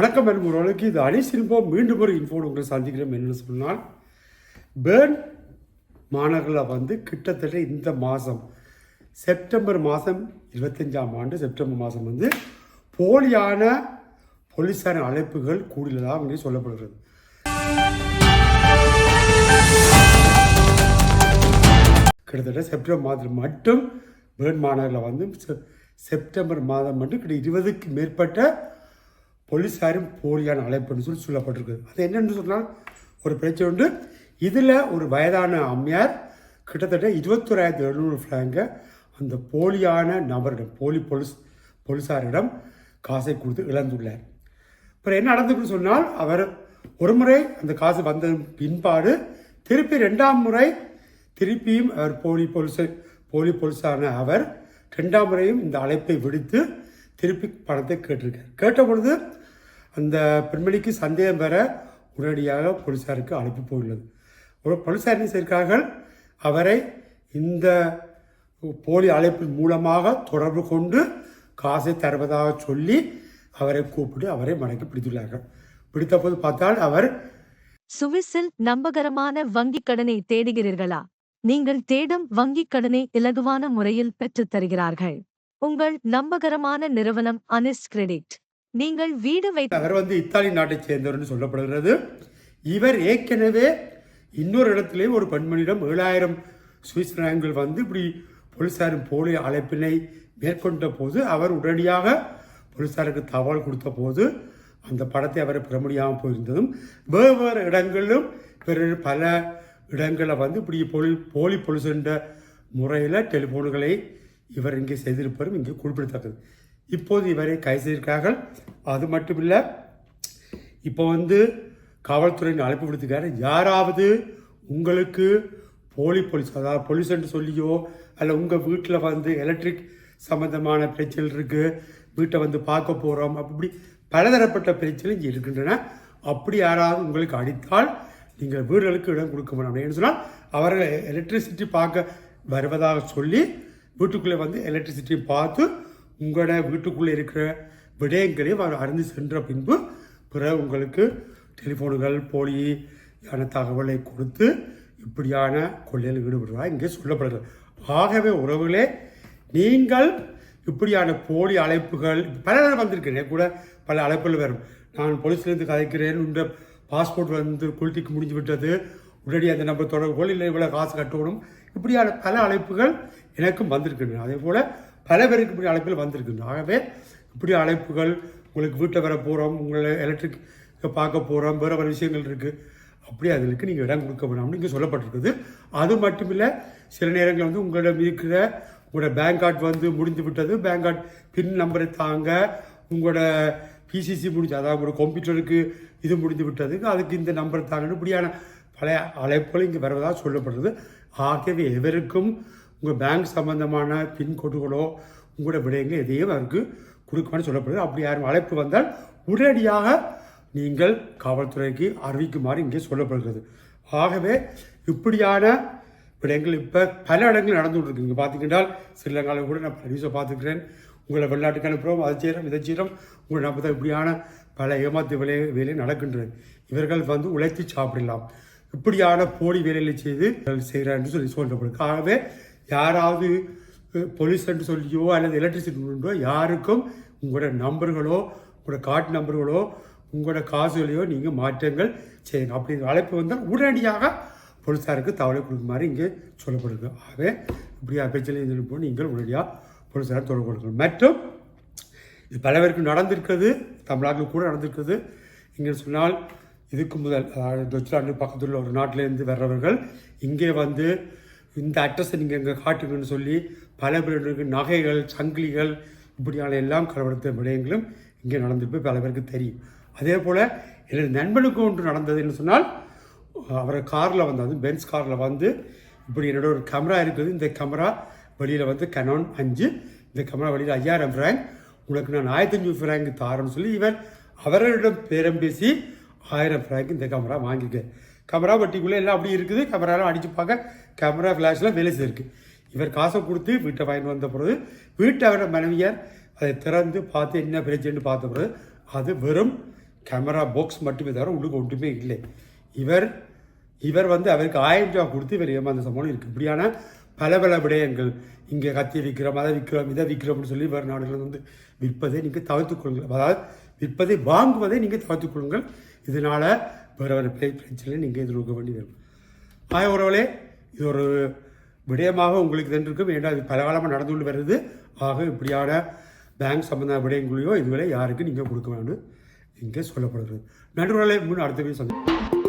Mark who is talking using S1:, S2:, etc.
S1: வணக்கம் என்பவர்களுக்கு இது அனைசிருப்போம் மீண்டும் ஒரு இன்ஃபோடு உங்களை சந்திக்கிறோம் என்னென்னு சொன்னால் பேர்ன் மாநகரில் வந்து கிட்டத்தட்ட இந்த மாதம் செப்டம்பர் மாதம் இருபத்தஞ்சாம் ஆண்டு செப்டம்பர் மாதம் வந்து போலியான போலீஸார அழைப்புகள் கூடுதலாக இங்கே சொல்லப்படுகிறது. கிட்டத்தட்ட செப்டம்பர் மாதம் மட்டும் பேர்ன் மாநகரில் வந்து செ- செப்டம்பர் மாதம் மட்டும் கிட்ட இருபதுக்கு மேற்பட்ட போலீஸாரும் போலியான அழைப்புன்னு சொல்லி சொல்லப்பட்டிருக்கு. அது என்னென்னு சொன்னால் ஒரு பிரச்சனை உண்டு. இதில் ஒரு வயதான அம்மையார் கிட்டத்தட்ட இருபத்தோராயிரத்தி எழுநூறு ஃப்ராங்கை அந்த போலியான நபரிடம் போலி போலீஸ் போலீஸாரிடம் காசை கொடுத்து இழந்துள்ளார். அப்புறம் என்ன நடந்துக்குன்னு சொன்னால் அவர் ஒரு முறை அந்த காசு வந்த பின்பாடு திருப்பி ரெண்டாம் முறை திருப்பியும் அவர் போலி போலீஸ் போலி போலீஸான அவர் ரெண்டாம் முறையும் இந்த அழைப்பை விடுத்து திருப்பி பணத்தை கேட்டிருக்கார். கேட்ட பொழுது அந்த பெண்மணிக்கு சந்தேகம் பெற உடனடியாக போலீசாருக்கு அழைப்பு போயுள்ளது. ஒரு போலீஸார் என்ன செய்கிறார்கள் அவரை இந்த போலி அழைப்பின் மூலமாக தொடர்பு கொண்டு காசை தருவதாக சொல்லி அவரை கூப்பிட்டு அவரை மடக்கி பிடித்துள்ளார்கள். பிடித்த போது பார்த்தால் அவர்
S2: சுவிஸில் நம்பகரமான வங்கிக் கடனை தேடுகிறீர்களா? நீங்கள் தேடும் வங்கிக் கடனை இலகுவான முறையில் பெற்றுத் தருகிறார்கள். உங்கள் நம்பகரமான நிறுவனம் அனிஸ் கிரெடிட் நீங்கள் வீடு வைத்து
S1: அவர் வந்து இத்தாலி நாட்டை சேர்ந்தவர்னு சொல்லப்படுகிறது. இவர் ஏற்கனவே இன்னொரு இடத்திலே ஒரு பெண்மணியிடம் ஏழாயிரம் சுவிஸ் பிராங்குகள் வந்து இப்படி போலீசாரின் போலி அழைப்பினை மேற்கொண்ட போது அவர் உடனடியாக போலீசாருக்கு தகவல் கொடுத்த போது அந்த படத்தை அவர் பெற முடியாமல் போயிருந்ததும் வேறு இடங்களிலும் பிற பல இடங்களில் வந்து இப்படி போலி போலி பொலிசுன்ற முறையில் டெலிஃபோன்களை இவர் இங்கே செய்திருப்பதும் இங்கே குறிப்பிடத்தக்கது. இப்போது இவரை கைது செய்திருக்கார்கள் அது மட்டுமில்லை இப்போ வந்து காவல்துறையின் அழைப்பு விடுத்துக்காரு யாராவது உங்களுக்கு போலி போலீஸ் அதாவது போலீஸ் என்று சொல்லியோ அல்ல உங்கள் வீட்டில் வந்து எலக்ட்ரிக் சம்மந்தமான பிரச்சனை இருக்குது வீட்டை வந்து பார்க்க போகிறோம் அப்படி பலதரப்பட்ட பிரச்சனை இங்கே இருக்கின்றன. அப்படி யாராவது உங்களுக்கு அடித்தால் நீங்கள் வீடுகளுக்கு இடம் கொடுக்க முடியும் அப்படின்னு சொன்னால் அவர்கள் எலக்ட்ரிசிட்டி பார்க்க வருவதாக சொல்லி வீட்டுக்குள்ளே வந்து எலக்ட்ரிசிட்டி பார்த்து உங்களோட வீட்டுக்குள்ளே இருக்கிற விடயங்களையும் அவர் அறிந்து சென்ற பின்பு பிறகு உங்களுக்கு டெலிஃபோனுகள் போலியான தகவலை கொடுத்து இப்படியான கொள்ளையில் ஈடுபடுவதாக இங்கே சொல்லப்படுகிறது. ஆகவே உறவுகளே நீங்கள் இப்படியான போலி அழைப்புகள் பல நேரம் வந்திருக்கிறேன் கூட பல அழைப்புகள் வரும். நான் போலீஸ்லேருந்து கதைக்கிறேன் இந்த பாஸ்போர்ட் வந்து குளித்திக்கு முடிஞ்சு விட்டது உடனடி அந்த நம்பர் தொடர்பு கொள் இல்லை இவ்வளோ காசு கட்டணும். இப்படியான பல அழைப்புகள் எனக்கும் வந்திருக்கின்றன. அதே போல் பல பேருக்கு இப்படி அழைப்புகள் வந்திருக்கு. ஆகவே இப்படி அழைப்புகள் உங்களுக்கு வீட்டில் வர போகிறோம் உங்களை எலக்ட்ரிக் பார்க்க போகிறோம் வேறு வேறு விஷயங்கள் இருக்குது அப்படி அதுக்கு நீங்கள் இடம் கொடுக்க வேணாம்னு இங்கே சொல்லப்பட்டிருக்குது. அது மட்டும் இல்லை சில நேரங்களில் வந்து உங்களிடம் இருக்கிற உங்களோட பேங்க் கார்டு வந்து முடிந்து விட்டது. பேங்க் கார்டு பின் நம்பரை தாங்க உங்களோட பிசிசி முடிஞ்சு அதாவது உங்களோட கம்ப்யூட்டருக்கு இது முடிந்து விட்டது. அதுக்கு இந்த நம்பர் தாங்கன்னு இப்படியான பல அழைப்புகள் இங்கே வருவதாக சொல்லப்படுறது ஆகவே எவருக்கும் உங்கள் பேங்க் சம்பந்தமான பின்கோடுகளோ உங்களோட விடயங்கள் எதையும் அவருக்கு கொடுக்குமான்னு சொல்லப்படுது. அப்படி யாரும் அழைப்பு வந்தால் உடனடியாக நீங்கள் காவல்துறைக்கு அறிவிக்குமாறு இங்கே சொல்லப்படுகிறது. ஆகவே இப்படியான விடயங்கள் இப்போ பல இடங்கள் நடந்துகிட்டு கொண்டிருக்கு. இங்கே பார்த்தீங்கன்னா ஸ்ரீலங்காவில் கூட நான் பல நியூஸை பார்த்துக்கிறேன் உங்களை வெளிநாட்டுக்கு அனுப்புகிறோம் அதை செய்கிறோம் இதை செய்கிறோம் உங்களை நம்ம தான் இப்படியான பல ஏமாத்து வேலை வேலை நடக்கின்றது. இவர்கள் வந்து உழைத்து சாப்பிடலாம். இப்படியான போலி வேலைகளை செய்து செய்கிறார் என்று சொல்லி சொல்லப்படுது. ஆகவே யாராவது போலீஸ் என்று சொல்லியோ அல்லது எலக்ட்ரிசிட்டி உண்டோ யாருக்கும் உங்களோட நம்பர்களோ உங்களோட கார்டு நம்பர்களோ உங்களோட காசுகளையோ நீங்கள் மாற்றங்கள் செய்யுங்க அப்படிங்கிற அழைப்பு வந்தால் உடனடியாக போலீஸாருக்கு தகவலை கொடுக்குமாறு இங்கே சொல்லப்படுது. ஆகவே இப்படியா பிரச்சனை இருப்போம் நீங்கள் உடனடியாக போலீஸார் தொடர்பு கொடுக்கணும் மற்றும் இது பல பேருக்கு நடந்திருக்கிறது தமிழ்நாட்டில் கூட நடந்திருக்கிறது. இங்கே சொன்னால் இதுக்கு முதல் அதாவது பக்கத்தில் உள்ள ஒரு நாட்டிலேருந்து வர்றவர்கள் இங்கே வந்து இந்த அட்ரஸை நீங்கள் இங்கே காட்டுங்கன்னு சொல்லி பல பேருக்கு நகைகள் சங்கிலிகள் இப்படியான எல்லாம் கலவரத்த விடயங்களும் இங்கே நடந்திருப்பது பல பேருக்கு தெரியும். அதே போல் எனது நண்பனுக்கு ஒன்று நடந்ததுன்னு சொன்னால் அவரை காரில் வந்தது பென்ஸ் காரில் வந்து இப்படி என்னோட ஒரு கேமரா இருக்குது. இந்த கேமரா வெளியில் வந்து கனோன் அஞ்சு இந்த கேமரா வெளியில் ஐயாயிரம் ஃப்ராங்க் உனக்கு நான் ஆயிரத்தஞ்சு ஃப்ராங்க் தாரேன்னு சொல்லி இவர் அவர்களிடம் பேரம் பேசி ஆயிரம் ஃப்ராங்க் இந்த கேமரா வாங்கியிருக்காரு. கேமரா பட்டிக்குள்ளே எல்லாம் அப்படி இருக்குது. கேமராலாம் அடித்து பார்க்க கேமரா ஃப்ளாஷ்லாம் வேலை செய்யிருக்கு இவர் காசை கொடுத்து வீட்டை வாங்கிட்டு வந்த பிறகு வீட்டை அவரோட மனைவியார் அதை திறந்து பார்த்து என்ன பிரச்சனைன்னு பார்த்த பிறகு அது வெறும் கேமரா பாக்ஸ் மட்டுமே தவிர உள்ளுக்கு ஒன்றுமே இல்லை. இவர் இவர் வந்து அவருக்கு ஆயிரம் ரூபா கொடுத்து இவர் ஏமாந்த சம்பவம் இருக்குது இப்படியான பல பல விடயங்கள். இங்கே கத்தி விற்கிறோம் அதை விற்கிறோம் இதை விற்கிறோம்னு சொல்லி வேறு நாடுகள் வந்து விற்பதை நீங்கள் தவிர்த்து கொள்ளுங்கள். அதாவது விற்பதை வாங்குவதை நீங்கள் தவிர்த்துக்கொள்ளுங்கள் இதனால் வேறு வேறு பிரச்சனை நீங்கள் எதிர்க்க வேண்டி வரும் ஆய உறவுகளே இது ஒரு விடயமாக உங்களுக்கு தெரிஞ்சிருக்கும் ஏன்னா இது பலகாலமாக நடந்து கொண்டு வருது? ஆக இப்படியான பேங்க் சம்பந்த விடயங்களையோ இதுவரை யாருக்கும் நீங்கள் கொடுக்க வேண்டும் இங்கே சொல்லப்படுகிறது. நடுவர்களை முன் அடுத்த வீடு சந்தி